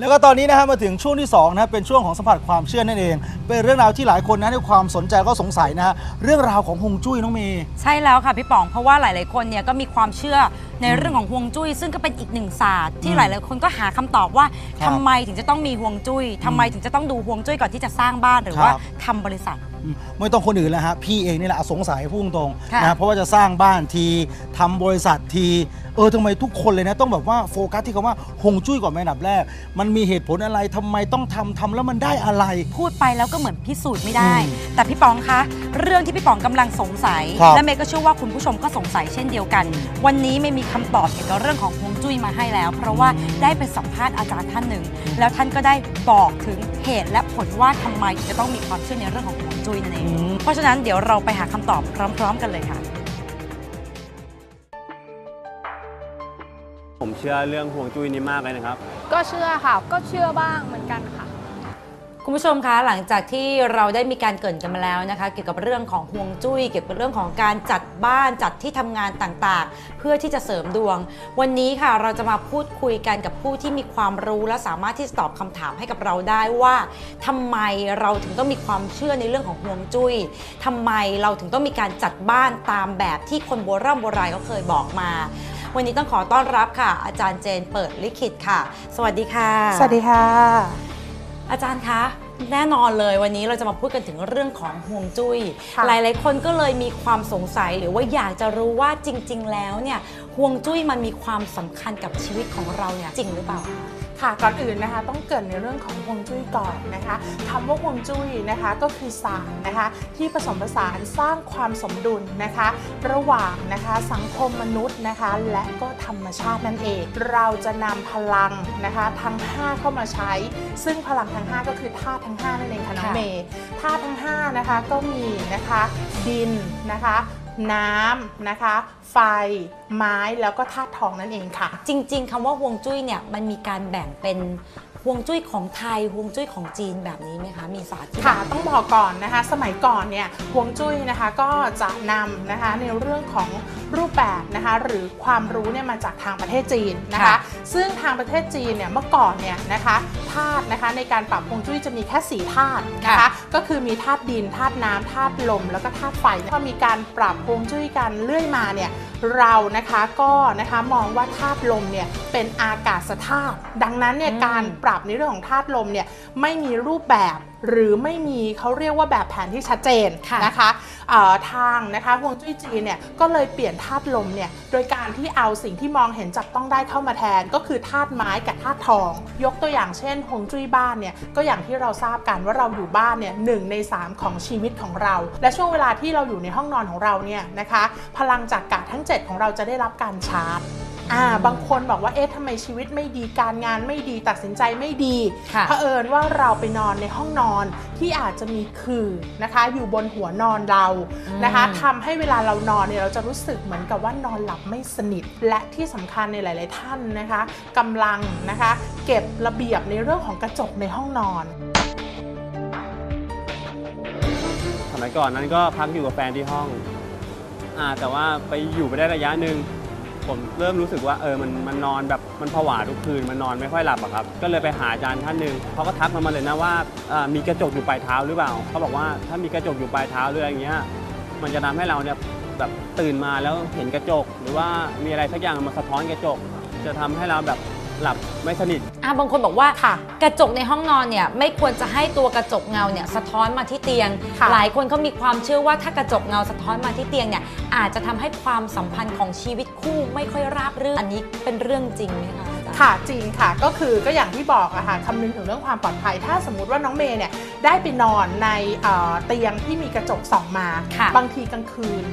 แล้วก็ตอนนี้นะฮะมาถึงช่วงที่2นะฮะเป็นช่วงของสัมผัสความเชื่อนั่นเอง เป็นเรื่องราวที่หลายคนนะให้ความสนใจก็สงสัยนะฮะเรื่องราวของฮวงจุ้ยน้องเมย์ ใช่แล้วค่ะพี่ป๋องเพราะว่าหลาย ๆ คนเนี่ยก็มีความเชื่อในเรื่องของฮวงจุ้ย ซึ่งก็เป็นอีกหนึ่งศาสตร์ที่อืมหลาย ๆ คนก็หาคำตอบว่าครับทำไมถึงจะต้องมีฮวงจุ้ยทำไมถึงจะต้องดูฮวงจุ้ยก่อนที่จะสร้างบ้านหรือว่าครับ ทำบริษัทอืม ไม่ต้องคนอื่นแล้วฮะพี่เองนี่แหละสงสัยพูดตรงค่ะๆนะเพราะว่าจะสร้างบ้านทีทำบริษัทที เออทำไมทุกคนเลยนะ ต้องแบบว่าโฟกัสที่คำว่าฮวงจุ้ยก่อนเป็นอันดับแรก มันมีเหตุผลอะไรทำไมต้องทำทำแล้วมันได้อะไร พูดไปแล้วก็เหมือนพิสูจน์ไม่ได้ อืมแต่พี่ป๋องคะ เรื่องที่พี่ป๋องกำลังสงสัย ครับและเมย์ก็เชื่อว่าคุณผู้ชมก็สงสัยเช่นเดียวกัน วันนี้ไม่มีคำตอบเกี่ยวกับเรื่องของฮวงจุ้ยมาให้แล้ว เพราะว่าได้ไปสัมภาษณ์อาจารย์ท่านหนึ่ง แล้วท่านก็ได้บอกถึงเหตุและผลว่าทำไมถึงจะต้องมีความเชื่อในเรื่องของฮวง จุ้ยนั่นเองอืมเพราะฉะนั้นเดี๋ยวเราไปหาคำตอบพร้อม ๆ กันเลยค่ะ ผมเชื่อเรื่องห่วงจุ้ยนี้มากเลยนะครับ ก็เชื่อค่ะ ก็เชื่อบ้างเหมือนกันค่ะ คุณผู้ชมคะหลังจากที่เราได้มีการเกรินกันมาแล้วนะคะ เกี่ยวกับเรื่องของห่วงจุ้ย เกี่ยวกับเรื่องของการจัดบ้านจัดที่ทำงานต่างๆ เพื่อที่จะเสริมดวง วันนี้ค่ะเราจะมาพูดคุยกันกับผู้ที่มีความรู้และสามารถที่จะตอบคำถามให้กับเราได้ว่าทำไมเราถึงต้องมีความเชื่อในเรื่องของห่วงจุ้ยทำไมเราถึงต้องมีการจัดบ้านตามแบบที่คนโบราณโบราณเขาเคยบอกมา วันนี้ต้องขอต้อนรับค่ะ อาจารย์เจนเปิดลิขิตค่ะ สวัสดีค่ะ สวัสดีค่ะ อาจารย์คะแน่นอนเลยวันนี้เราจะมาพูดกันถึงเรื่องของห่วงจุย้ย ค่ะหลายๆ คนก็เลยมีความสงสัยหรือว่าอยากจะรู้ว่าจริง ๆ แล้วเนี่ยห่วงจุ้ยมันมีความสำคัญกับชีวิตของเราเนี่ยจริงหรือเปล่าค่ะ ก่อนอื่นนะคะต้องเกริดในเรื่องของฮวงจุ้ยก่อนนะคะคำว่าฮวงจุ้ยนะคะก็คือศาสตร์นะคะที่ผสมผสานสร้างความสมดุลนะคะ ระหว่างนะคะสังคมมนุษย์นะคะ และก็ธรรมชาตินั่นเอง เราจะนำพลังนะคะทั้ง 5 เข้ามาใช้ ซึ่งพลังทั้ง 5 ก็คือธาตุทั้ง 5 นั่นเองค่ะน้องค่ะเมย์ธาตุทั้ง5นะคะก็มีนะคะดินนะคะ น้ำนะคะ ไฟ ไม้แล้วก็ธาตุทองนั่นเองค่ะ จริง ๆคำว่าห่วงจุ้ยเนี่ยมันมีการแบ่งเป็นห่วงจุ้ยของไทยห่วงจุ้ยของจีนแบบนี้ไหมคะ มีศาสตร์ที่ค่ะ ต้องบอกก่อนนะคะ สมัยก่อนเนี่ยฮวงจุ้ยนะคะก็จะนำนะคะในเรื่องของรูปแบบนะคะ หรือความรู้เนี่ยมาจากทางประเทศจีนนะคะ ซึ่งทางประเทศจีนเนี่ยเมื่อก่อนเนี่ยนะคะธาตุนะคะในการปรับฮวงจุ้ยจะมีแค่สี่ธาตุนะคะก็คือมีธาตุดินธาตุน้ำธาตุลม แล้วก็ธาตุไฟพอมีการปรับฮวงจุ้ยกันเรื่อยมาเนี่ยเรานะคะก็นะคะมองว่าธาตุลมเนี่ยเป็นอากาศธาตุดังนั้นเนี่ยการปรับในเรื่องของธาตุลมเนี่ยไม่มีรูปแบบ หรือไม่มีเขาเรียกว่าแบบแผนที่ชัดเจนค่ะนะคะเอ่อทางนะคะฮวงจุ้ยจีนเนี่ยก็เลยเปลี่ยนธาตุลมเนี่ยโดยการที่เอาสิ่งที่มองเห็นจับต้องได้เข้ามาแทน ก็คือธาตุไม้กับธาตุทอง ยกตัวอย่างเช่นฮวงจุ้ยบ้านเนี่ยก็อย่างที่เราทราบกันว่าเราอยู่บ้านเนี่ยหนึ่งในสามของชีวิตของเรา และช่วงเวลาที่เราอยู่ในห้องนอนของเราเนี่ยนะคะพลังจากกะทั้ง 7 ของเราจะได้รับการชาร์จ อ่าบางคนบอกว่าเอ๊ะทำไมชีวิตไม่ดีการงานไม่ดีตัดสินใจไม่ดีค่ะเผอิญว่าเราไปนอนในห้องนอนที่อาจจะมีขื่อนะคะ อยู่บนหัวนอนเรานะคะอืมทำให้เวลาเรานอนเนี่ยเราจะรู้สึกเหมือนกับว่านอนหลับไม่สนิท และที่สำคัญในหลาย ๆ ท่านนะคะกำลังนะคะ เก็บระเบียบในเรื่องของกระจกในห้องนอน สมัยก่อนนั้นก็พักอยู่กับแฟนที่ห้องอ่าแต่ว่าไปอยู่ไปได้ระยะหนึ่ง ผมเริ่มรู้สึกว่าเออมันมันนอนแบบมันผวาทุกคืนมันนอนไม่ค่อยหลับอะครับ ก็เลยไปหาอาจารย์ท่านหนึ่งเขาก็ทักมามาเลยนะว่าอ่ามีกระจกอยู่ปลายเท้าหรือเปล่าเขาบอกว่าถ้ามีกระจกอยู่ปลายเท้าหรืออะไรอย่างเงี้ยมันจะทำให้เราเนี่ยแบบตื่นมาแล้วเห็นกระจก หรือว่ามีอะไรสักอย่างมาสะท้อนกระจก จะทำให้เราแบบ หลับไม่สนิท อะบางคนบอกว่าค่ะกระจกในห้องนอนเนี่ยไม่ควรจะให้ตัวกระจกเงาเนี่ยสะท้อนมาที่เตียง ค่ะ หลายคนเขามีความเชื่อว่าถ้ากระจกเงาสะท้อนมาที่เตียงเนี่ยอาจจะทำให้ความสัมพันธ์ของชีวิตคู่ไม่ค่อยราบรื่นอันนี้เป็นเรื่องจริงไหมคะอาจารย์ ค่ะจริงค่ะก็คือก็อย่างที่บอกอะค่ะคำนึงถึงเรื่องความปลอดภัย ถ้าสมมุติว่าน้องเมย์เนี่ยได้ไปนอนในเอ่อเตียงที่มีกระจกส่องมา ค่ะ บางทีกลางคืน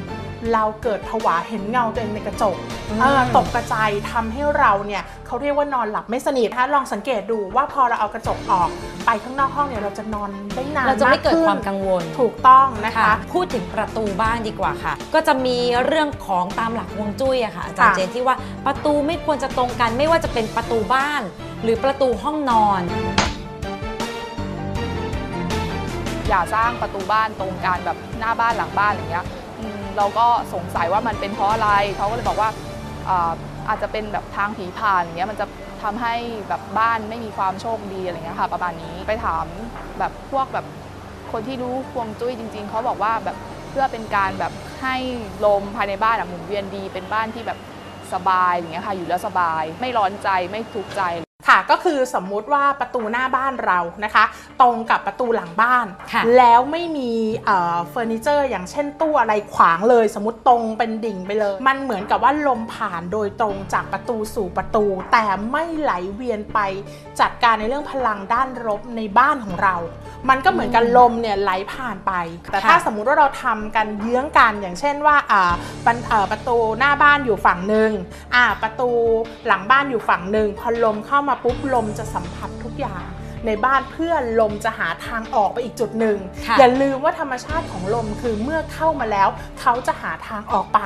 เราเกิดผวาเห็นเงาตัวเองในกระจกอืมเออตกกระจายทำให้เราเนี่ยเขาเรียกว่านอนหลับไม่สนิทนะคะลองสังเกตดูว่าพอเราเอากระจกออกไปข้างนอกห้องเนี่ยเราจะนอนได้นานเราจะไม่เกิดขึ้นความกังวลถูกต้องนะคะค่ะพูดถึงประตูบ้านดีกว่าค่ะ ก็จะมีเรื่องของตามหลักฮวงจุ้ยอะค่ะอาจารย์ค่ะเจนที่ว่าประตูไม่ควรจะตรงกันไม่ว่าจะเป็นประตูบ้าน หรือประตูห้องนอนอย่าสร้างประตูบ้านตรงกันแบบหน้าบ้านหลังบ้านอย่างเงี้ยอืม เราก็สงสัยว่ามันเป็นเพราะอะไร เขาก็เลยบอกว่าอาอาจจะเป็นแบบทางผีผ่านอย่างเงี้ยมันจะทำให้แบบบ้านไม่มีความโชคดีอะไรเงี้ยค่ะ ประมาณนี้ไปถามแบบพวกแบบคนที่รู้ฮวงจุ้ยจริง ๆเขาบอกว่าแบบเพื่อเป็นการแบบให้ลมภายในบ้านหมุนเวียนดีเป็นบ้านที่แบบสบายอย่างเงี้ยค่ะอยู่แล้วสบายไม่ร้อนใจไม่ทุกข์ใจ ค่ะก็คือสมมุติว่าประตูหน้าบ้านเรานะคะ ตรงกับประตูหลังบ้านค่ะแล้วไม่มีเอ่อเฟอร์นิเจอร์ อย่างเช่นตู้อะไรขวางเลย สมมติตรงเป็นดิ่งไปเลย มันเหมือนกับว่าลมผ่านโดยตรงจากประตูสู่ประตู แต่ไม่ไหลเวียนไปจัดการในเรื่องพลังด้านลบในบ้านของเรา มันก็เหมือนกับลมเนี่ยไหลผ่านไป แต่ถ้าค่ะสมมุติว่าเราทำกันเยื้องกันอย่างเช่นว่าอ่าปันเอ่อประตูหน้าบ้านอยู่ฝั่งหนึ่งอ่าประตูหลังบ้านอยู่ฝั่งหนึ่งพอลมเข้ามาปุ๊บลมจะสัมผัสทุกอย่าง ในบ้านเพื่อลมจะหาทางออกไปอีกจุดหนึ่งค่ะอย่าลืมว่าธรรมชาติของลมคือเมื่อเข้ามาแล้ว เขาจะหาทางออกไป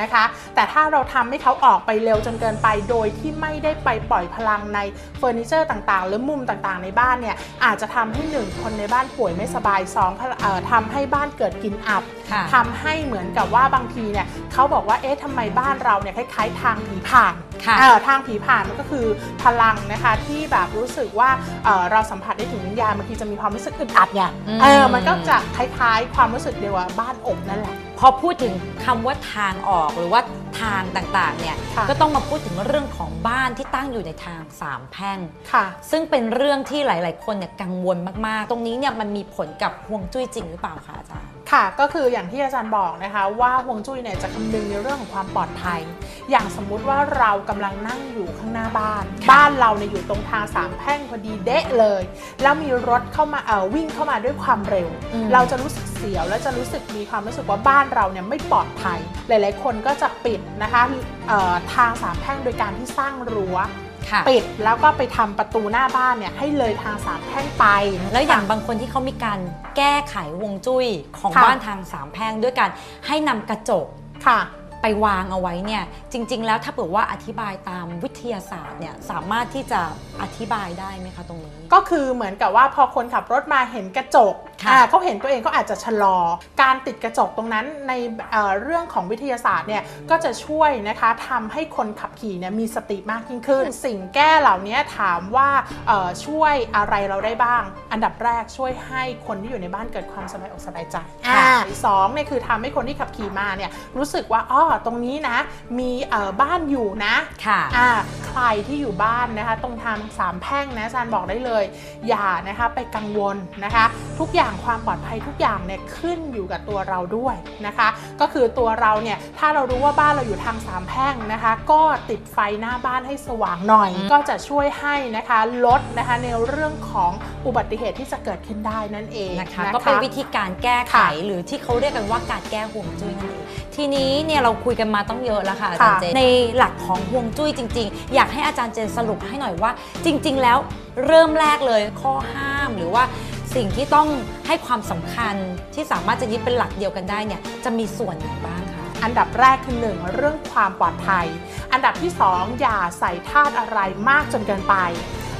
นะคะ แต่ถ้าเราทำให้เขาออกไปเร็วจนเกินไป โดยที่ไม่ได้ไปปล่อยพลังในเฟอร์นิเจอร์ต่างๆ หรือมุมต่างๆ ในบ้านเนี่ยอาจจะทำให้หนึ่งคนในบ้านป่วยไม่สบายสองเอ่อทำให้บ้านเกิดกลิ่นอับค่ะทำให้เหมือนกับว่าบางทีเนี่ยเขาบอกว่าเอ๊ะทำไมบ้านเราเนี่ยคล้ายๆทางผีผ่านค่ะเอ่อทางผีผ่านมันก็คือพลังนะคะที่แบบรู้สึกว่าเอ่อเราสัมผัสได้ถึงวิญญาณบางทีจะมีความรู้สึกอึดอัดเนี่ยอืมเออมันก็จะคล้ายๆ ความรู้สึกเดียวกับบ้านอบนั่นแหละพอพูดถึงคำว่าทางออกหรือว่าทางต่างๆเนี่ยค่ะก็ต้องมาพูดถึงเรื่องของบ้านที่ตั้งอยู่ในทางสามแพร่งค่ะ ซึ่งเป็นเรื่องที่หลาย ๆ คนเนี่ยกังวลมากๆ ตรงนี้เนี่ยมันมีผลกับฮวงจุ้ยจริงหรือเปล่าคะอาจารย์ ค่ะก็คืออย่างที่อาจารย์บอกนะคะ ว่าฮวงจุ้ยเนี่ยจะคำนึงในเรื่องของความปลอดภัย อย่างสมมุติว่าเรากำลังนั่งอยู่ข้างหน้าบ้านค่ะบ้านเราเนี่ยอยู่ตรงทางสามแพร่งพอดีเดะเลย แล้วมีรถเข้ามาเอ่อวิ่งเข้ามาด้วยความเร็วอืมเราจะรู้สึกเสียวและจะรู้สึกมีความรู้สึกว่าบ้านเราเนี่ยไม่ปลอดภัย หลาย ๆ คนก็จะปิดนะคะเอ่อทางสามแพร่งโดยการที่สร้างรั้วค่ะ ปิดแล้วก็ไปทำประตูหน้าบ้านเนี่ยให้เลยทางสามแพร่งไป แล้วอย่างบางคนที่เขามีการแก้ไขฮวงจุ้ยของค่ะบ้านทางสามแพร่งด้วยการให้นำกระจกค่ะ ไปวางเอาไว้เนี่ยจริง ๆ แล้วถ้าเผื่อว่าอธิบายตามวิทยาศาสตร์เนี่ยสามารถที่จะอธิบายได้ไหมคะตรงนี้ ก็คือเหมือนกับว่าพอคนขับรถมาเห็นกระจกค่ะอ่าเขาเห็นตัวเองก็อาจจะชะลอ การติดกระจกตรงนั้นในเอ่อเรื่องของวิทยาศาสตร์เนี่ยก็จะช่วยนะคะทำให้คนขับขี่เนี่ยมีสติมากยิ่งขึ้น สิ่งแก้เหล่านี้ถามว่าเอ่อช่วยอะไรเราได้บ้าง อันดับแรกช่วยให้คนที่อยู่ในบ้านเกิดความสบายอกสบายใจค่ะอ่าสองเนี่ยคือทำให้คนที่ขับขี่มาเนี่ยรู้สึกว่าอ้อตรงนี้นะ มีเอ่อบ้านอยู่นะค่ะอ่าใครที่อยู่บ้านนะคะ ตรงทางสามแพร่งนะอาจารย์บอกได้เลย อย่านะคะไปกังวลนะคะ ทุกอย่างความปลอดภัยทุกอย่างเนี่ยขึ้นอยู่กับตัวเราด้วยนะคะ ก็คือตัวเราเนี่ยถ้าเรารู้ว่าบ้านเราอยู่ทางสามแพร่งนะคะ ก็ติดไฟหน้าบ้านให้สว่างหน่อยอืมก็จะช่วยให้นะคะลดนะคะในเรื่องของอุบัติเหตุที่จะเกิดขึ้นได้นั่นเองนะคะ ก็เป็นวิธีการแก้ไขค่ะหรือที่เขาเรียกกันว่าการแก้ห่วงจุ้ยนั่นเอง ทีนี้เนี่ยเราคุยกันมาต้องเยอะแล้วค่ะอาจารย์ค่ะเจนในหลักของห่วงจุ้ยจริง ๆ อยากให้อาจารย์เจนสรุปให้หน่อยว่า จริง ๆ แล้วเริ่มแรกเลยข้อห้ามหรือว่าสิ่งที่ต้องให้ความสำคัญที่สามารถจะยึดเป็นหลักเดียวกันได้เนี่ยจะมีส่วนไหนบ้างคะอันดับแรกคือหนึ่งเรื่องความปลอดภัย อันดับที่สองอย่าใส่ธาตุอะไรมากจนเกินไป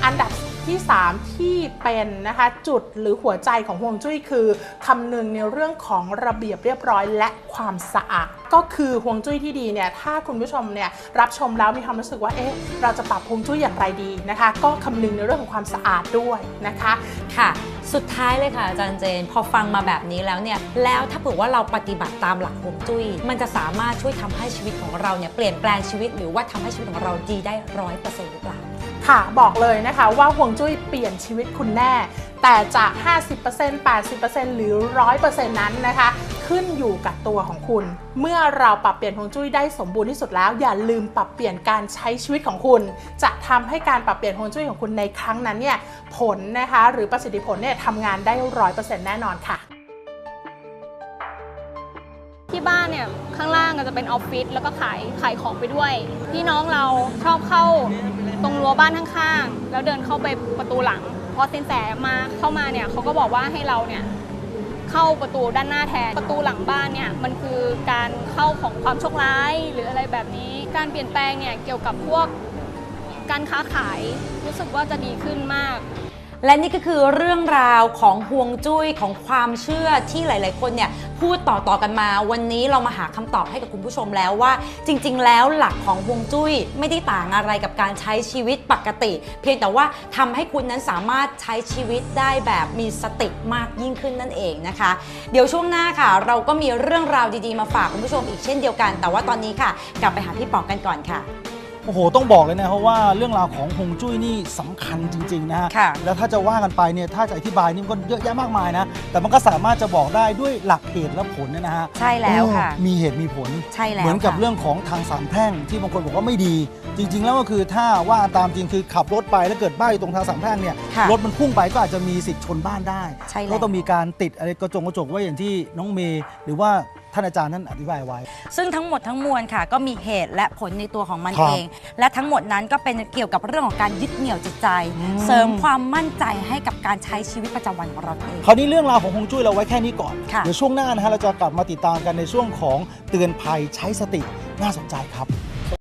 อันดับ ที่ 3 ที่เป็นนะคะจุดหรือหัวใจของฮวงจุ้ยคือคำนึงในเรื่องของระเบียบเรียบร้อยและความสะอาดก็คือฮวงจุ้ยที่ดีเนี่ยถ้าคุณผู้ชมเนี่ยรับชมแล้วมีความรู้สึกว่าเอ๊ะเราจะปรับฮวงจุ้ยอย่างไรดีนะคะ ก็คำนึงในเรื่องของความสะอาดด้วยนะคะค่ะ สุดท้ายเลยค่ะอาจารย์เจน พอฟังมาแบบนี้แล้วเนี่ยแล้วถ้าเผื่อว่าเราปฏิบัติตามหลักฮวงจุ้ย มันจะสามารถช่วยทำให้ชีวิตของเราเนี่ยเปลี่ยนแปลงชีวิตหรือว่าทำให้ชีวิตของเราดีได้ร้อยเปอร์เซ็นต์หรือเปล่า ค่ะบอกเลยนะคะว่าห่วงจุ้ยเปลี่ยนชีวิตคุณแน่ แต่จาก50% 80%หรือ 100%นั้นนะคะ ขึ้นอยู่กับตัวของคุณ เมื่อเราปรับเปลี่ยนห่วงจุ้ยได้สมบูรณ์ที่สุดแล้ว อย่าลืมปรับเปลี่ยนการใช้ชีวิตของคุณ จะทำให้การปรับเปลี่ยนห่วงจุ้ยของคุณในครั้งนั้นเนี่ยผลนะคะหรือประสิทธิผลเนี่ยทำงานได้ 100%แน่นอนค่ะที่บ้านเนี่ยข้างล่างก็จะเป็นออฟฟิศแล้วก็ขายขายของไปด้วย พี่น้องเราชอบเข้า ตรงรั้วบ้านข้างๆ แล้วเดินเข้าไปประตูหลัง พอสินแสมาเข้ามาเนี่ยเขาก็บอกว่าให้เราเนี่ยเข้าประตูด้านหน้าแทน ประตูหลังบ้านเนี่ยมันคือการเข้าของความโชคร้ายหรืออะไรแบบนี้ การเปลี่ยนแปลงเนี่ยเกี่ยวกับพวกการค้าขายรู้สึกว่าจะดีขึ้นมาก และนี่ก็คือเรื่องราวของห่วงจุ้ยของความเชื่อที่หลาย ๆ คนเนี่ย พูดต่อๆกันมา วันนี้เรามาหาคำตอบให้กับคุณผู้ชมแล้วว่า จริง ๆ แล้วหลักของฮวงจุ้ยไม่ได้ต่างอะไรกับการใช้ชีวิตปกติ เพียงแต่ว่าทำให้คุณนั้นสามารถใช้ชีวิตได้แบบมีสติมากยิ่งขึ้นนั่นเองนะคะ เดี๋ยวช่วงหน้าค่ะ เราก็มีเรื่องราวดีๆมาฝากคุณผู้ชมอีกเช่นเดียวกัน แต่ว่าตอนนี้ค่ะ กลับไปหาพี่ปอกกันก่อนค่ะ โอ้โห ต้องบอกเลยนะเพราะว่าเรื่องราวของฮวงจุ้ยนี่สำคัญจริง ๆ นะฮะ ค่ะ แล้วถ้าจะว่ากันไปเนี่ย ถ้าจะอธิบายนี่มันก็เยอะแยะมากมายนะ แต่มันก็สามารถจะบอกได้ด้วยหลักเหตุและผลนะฮะใช่แล้วค่ะ เออมีเหตุมีผล ใช่แล้วเหมือนกับค่ะ เรื่องของทางสามแพร่งที่บางคนบอกว่าไม่ดี จริง ๆ แล้วก็คือถ้าว่าตามจริงคือขับรถไปแล้วเกิดบ้านอยู่ตรงทางสามแพร่งเนี่ยค่ะรถมันพุ่งไปก็อาจจะมีสิทธิ์ชนบ้านได้ใช่แล้ว ก็ต้องมีการติดอะไรกระจงกระจกไว้อย่างที่น้องเมย์หรือว่า ท่านอาจารย์นั้นอธิบายไว้ ซึ่งทั้งหมดทั้งมวลค่ะ ก็มีเหตุและผลในตัวของมันครับเอง และทั้งหมดนั้นก็เป็นเกี่ยวกับเรื่องของการยึดเหนี่ยวจิตใจ อืม เสริมความมั่นใจให้กับการใช้ชีวิตประจำวันของเราเอง คราวนี้เรื่องราวของฮวงจุ้ยเราไว้แค่นี้ก่อน ค่ะ เดี๋ยวช่วงหน้านะฮะเราจะกลับมาติดตามกันในช่วงของเตือนภัยใช้สติน่าสนใจครับ